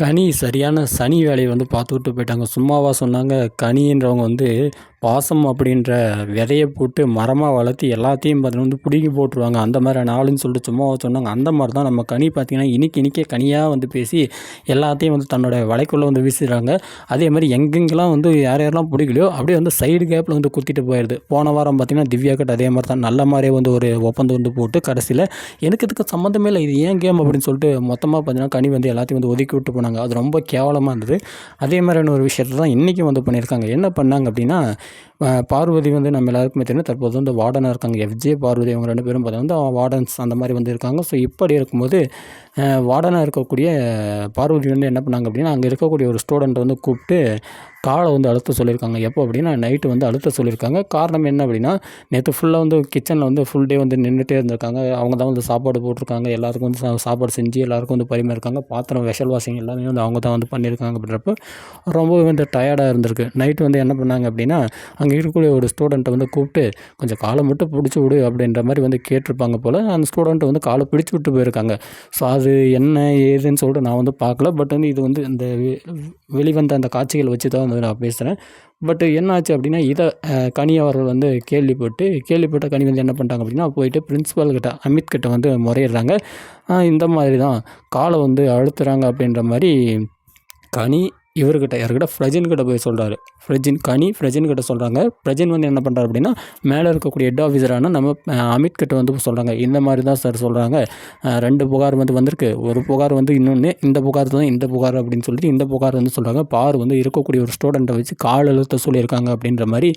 கனி சரியான சனி வேலையை வந்து பார்த்துக்கிட்டு போயிட்டாங்க. சும்மாவா சொன்னாங்க. கனின்றவங்க வந்து பாசம் அப்படின்ற விதையை போட்டு மரமாக வளர்த்து எல்லாத்தையும் பார்த்தீங்கன்னா வந்து பிடுங்கி போட்டுருவாங்க. அந்த மாதிரி நாளுன்னு சொல்லிட்டு சும்மாவா சொன்னாங்க. அந்த மாதிரி தான் நம்ம கனி பார்த்திங்கன்னா இனிக்கு இன்றைக்கே கனியாக வந்து பேசி எல்லாத்தையும் வந்து தன்னோட வலைக்குள்ளே வந்து வீசிடுறாங்க அதே மாதிரி எங்கெங்கெல்லாம் வந்து யார் யாரெல்லாம் பிடிக்கலையோ அப்படியே வந்து சைடு கேப்பில் வந்து குத்திட்டு போயிடுது போன வாரம் பார்த்திங்கன்னா திவ்யா கட்ட அதே மாதிரி தான் நல்ல மாதிரியே வந்து ஒரு ஒப்பந்தம் வந்து போட்டு கடைசியில் எனக்கு இதுக்கு சம்மந்தமே இல்லை இது ஏன் கேம் அப்படின்னு சொல்லிட்டு மொத்தமாக பார்த்தீங்கன்னா கனி வந்து எல்லாத்தையும் வந்து ஒதுக்கி விட்டு போனாங்க. அது ரொம்ப கேவலமாக இருந்தது. அதே மாதிரியான ஒரு விஷயத்தை தான் இன்றைக்கும் வந்து பண்ணியிருக்காங்க. என்ன பண்ணாங்க அப்படின்னா பார்வதி வந்து நம்ம எல்லாருக்குமே தெரியும் தற்போது வந்து வார்டனாக இருக்காங்க. எஃப்ஜே பார்வதி அவங்க ரெண்டு பேரும் பார்த்தா வந்து வார்டன்ஸ் அந்த மாதிரி வந்து இருக்காங்க. ஸோ இப்படி இருக்கும்போது வார்டனாக இருக்கக்கூடிய பார்வதி வந்து என்ன பண்ணாங்க அப்படின்னா அங்கே இருக்கக்கூடிய ஒரு ஸ்டூடெண்ட்டை வந்து கூப்பிட்டு காலை வந்து அழுத்த சொல்லியிருக்காங்க. எப்போ அப்படின்னா நைட்டு வந்து அழுத்த சொல்லியிருக்காங்க. காரணம் என்ன அப்படின்னா நேற்று ஃபுல்லாக வந்து கிச்சனில் வந்து ஃபுல் டே வந்து நின்றுட்டே இருந்திருக்காங்க. அவங்க தான் வந்து சாப்பாடு போட்டிருக்காங்க. எல்லாருக்கும் வந்து சாப்பாடு செஞ்சு எல்லாருக்கும் வந்து பரிமாறிருக்காங்க பாத்திரம் வெஷல் வாஷிங் எல்லாமே வந்து அவங்க தான் வந்து பண்ணியிருக்காங்க அப்படின்றப்ப ரொம்பவே வந்து டயர்டாக இருந்திருக்கு. நைட்டு வந்து என்ன பண்ணாங்க அப்படின்னா அங்கே இருக்கக்கூடிய ஒரு ஸ்டூடெண்ட்டை வந்து கூப்பிட்டு கொஞ்சம் காலை மட்டும் பிடிச்சி விடு அப்படின்ற மாதிரி வந்து கேட்டிருப்பாங்க போல் அந்த ஸ்டூடெண்ட்டை வந்து காலை பிடிச்சி விட்டு போயிருக்காங்க. ஸோ அது என்ன ஏதுன்னு சொல்லிட்டு நான் வந்து பார்க்கல. பட் வந்து இது வந்து இந்த வெளிவந்த அந்த காட்சிகள் வச்சு தான் வந்து நான் பேசுகிறேன் பட் என்னாச்சு அப்படின்னா இதை கனி அவர்கள் வந்து கேள்விப்பட்டு கேள்விப்பட்ட கனி வந்து என்ன பண்ணிட்டாங்க அப்படின்னா போயிட்டு பிரின்ஸிபல் கிட்ட அமித் கிட்ட வந்து முறையிடுறாங்க. இந்த மாதிரி தான் காலை வந்து அழுத்துறாங்க அப்படின்ற மாதிரி கனி இவர்கிட்ட யார்கிட்ட ஃப்ரஜின் கிட்ட போய் சொல்கிறாரு ஃப்ரெஜின் கனி ஃப்ரெஜின் கிட்ட சொல்கிறாங்க ஃப்ரெஜின் வந்து என்ன பண்ணுறாரு அப்படின்னா மேலே இருக்கக்கூடிய ஹெட் ஆஃபீஸரான நம்ம அமித் கிட்ட வந்து சொல்கிறாங்க இந்த மாதிரி தான் சார் சொல்கிறாங்க ரெண்டு புகார் வந்து வந்திருக்கு. ஒரு புகார் வந்து இன்னொன்று இந்த புகார் தான் இந்த புகார் அப்படின்னு சொல்லிட்டு இந்த புகார் வந்து சொல்கிறாங்க பார் வந்து இருக்கக்கூடிய ஒரு ஸ்டூடெண்ட்டை வச்சு கால் எழுத்த சொல்லியிருக்காங்க அப்படின்ற மாதிரி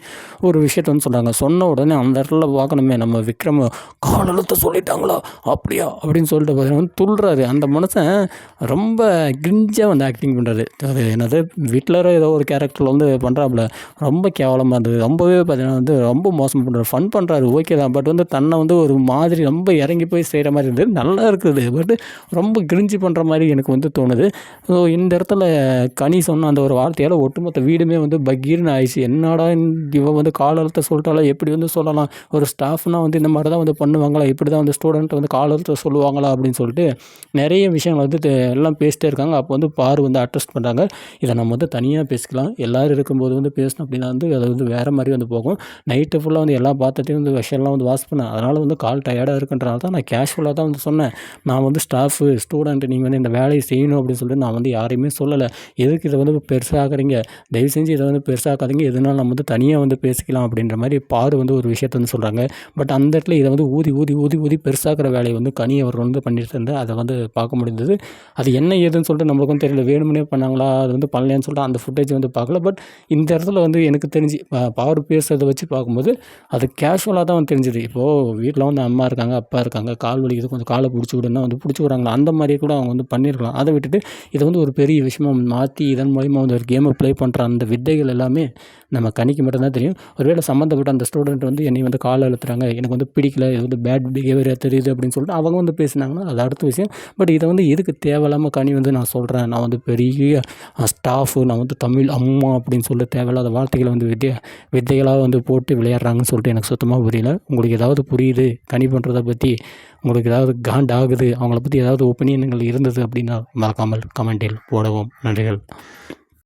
ஒரு விஷயத்த வந்து சொல்கிறாங்க சொன்ன உடனே அந்த இடத்துல பார்க்கணுமே நம்ம விக்ரம் கால் எழுத்த சொல்லிட்டாங்களா? அப்படியா? அப்படின்னு சொல்லிட்டு பார்த்தீங்கன்னா வந்து துள்ளுறாரு. அந்த மனுஷன் ரொம்ப கிரிஞ்சாக வந்து ஆக்டிங் பண்ணுறாரு அது என்னது? வீட்டில் ஏதோ ஒரு கேரக்டரில் வந்து பண்ணுறாப்புல ரொம்ப கேவலமாக இருந்தது. ரொம்பவே பார்த்தீங்கன்னா வந்து ரொம்ப மோசம் பண்ணுறாரு ஃபன் பண்ணுறாரு ஓகே தான். பட் வந்து தன்னை வந்து ஒரு மாதிரி ரொம்ப இறங்கி போய் செய்கிற மாதிரி இருந்தது. நல்லா இருக்குது. பட் ரொம்ப கிரிஞ்சி பண்ணுற மாதிரி எனக்கு வந்து தோணுது. ஸோ இந்த இடத்துல கனி சொன்ன அந்த ஒரு வார்த்தையால் ஒட்டுமொத்த வீடுமே வந்து பகீர்னு ஆயிடுச்சு. என்னடா இவன் வந்து காலத்தை சொல்லிட்டாலும் எப்படி வந்து சொல்லலாம்? ஒரு ஸ்டாஃப்னால் வந்து இந்த மாதிரி தான் வந்து பண்ணுவாங்களா? இப்படி தான் வந்து ஸ்டூடெண்ட் வந்து காலத்தை சொல்லுவாங்களா? அப்படின்னு சொல்லிட்டு நிறைய விஷயங்கள் வந்து எல்லாம் பேசிட்டே இருக்காங்க. அப்போ வந்து பார் வந்து அட்ரஸ்ட் பண்ணுறாங்க இதை நம்ம வந்து தனியாக பேசிக்கலாம். எல்லோரும் இருக்கும்போது வந்து பேசணும் அப்படின்னா வந்து அது வந்து வேறு மாதிரி வந்து போகும். நைட்டு ஃபுல்லாக வந்து எல்லா பாத்திரத்தையும் வந்து விஷயம்லாம் வந்து வாஷ் பண்ணேன் அதனால் வந்து கால் டயர்டாக இருக்குன்றனால தான் நான் கேஷுவலாக தான் வந்து சொன்னேன். நான் வந்து ஸ்டாஃபு ஸ்டூடெண்ட் நீங்கள் வந்து இந்த வேலையை செய்யணும் அப்படின்னு சொல்லிட்டு நான் வந்து யாரையுமே சொல்லலை. எதுக்கு இதை வந்து பெருசாகிறீங்க தயவு செஞ்சு இதை வந்து பெருசாக்காதீங்க. எதுனாலும் நம்ம வந்து தனியாக வந்து பேசிக்கலாம் அப்படின்ற மாதிரி பாரு வந்து ஒரு விஷயத்த வந்து சொல்கிறாங்க பட் அந்த இடத்துல இதை வந்து ஊதி ஊதி ஊதி ஊதி பெருசாகிற வேலையை வந்து கனி அவர் வந்து பண்ணிட்டு இருந்தால் அதை வந்து பார்க்க முடிந்தது. அது என்ன ஏதுன்னு சொல்லிட்டு நம்மளுக்கும் தெரியல. வேணுமனே பண்ணாங்களா? அது வந்து பண்ணலையான்னு சொல்லிட்டு அந்த ஃபுட்டேஜ் வந்து பார்க்கல. பட் இந்த இடத்துல வந்து எனக்கு தெரிஞ்சு பவர் பேசுறதை வச்சு பார்க்கும்போது அது கேஷுவலாக தான் வந்து தெரிஞ்சுது. இப்போது வீட்டில் வந்து அம்மா இருக்காங்க அப்பா இருக்காங்க கால் வலிக்குது கொஞ்சம் காலை பிடிச்சி விடுன்னா வந்து பிடிச்சி விட்றாங்களா? அந்த மாதிரியே கூட அவங்க வந்து பண்ணியிருக்கலாம். அதை விட்டுட்டு இதை வந்து ஒரு பெரிய விஷயமாக மாற்றி இதன் மூலிமா வந்து ஒரு கேமை ப்ளே பண்ணுற அந்த வித்தைகள் எல்லாமே நம்ம கணிக்கு மட்டும்தான் தெரியும். ஒருவேளை சம்மந்தப்பட்ட அந்த ஸ்டூடெண்ட் வந்து என்னை வந்து காலை அழுத்துறாங்க எனக்கு வந்து பிடிக்கல இது வந்து பேட் பிஹேவியராக தெரியுது அப்படின்னு சொல்லிட்டு அவங்க வந்து பேசினாங்கன்னா அது அடுத்த விஷயம். பட் இதை வந்து எதுக்கு தேவையில்லாமல் கனி வந்து நான் சொல்கிறேன் நான் வந்து பெரிய ஸ்டாஃபு நான் வந்து தமிழ் அம்மா அப்படின்னு சொல்ல தேவையில்லாத வார்த்தைகளை வந்து வித்தியா வித்தைகளாக வந்து போட்டு விளையாடுறாங்கன்னு சொல்லிட்டு எனக்கு சுத்தமாக புரியல. உங்களுக்கு ஏதாவது புரியுது? கனி பண்ணுறதை பற்றி உங்களுக்கு ஏதாவது காண்ட் ஆகுது? அவங்கள பற்றி ஏதாவது ஒப்பீனியன்கள் இருந்தது அப்படின்னா மறக்காமல் கமெண்டில் போடவும். நன்றிகள்.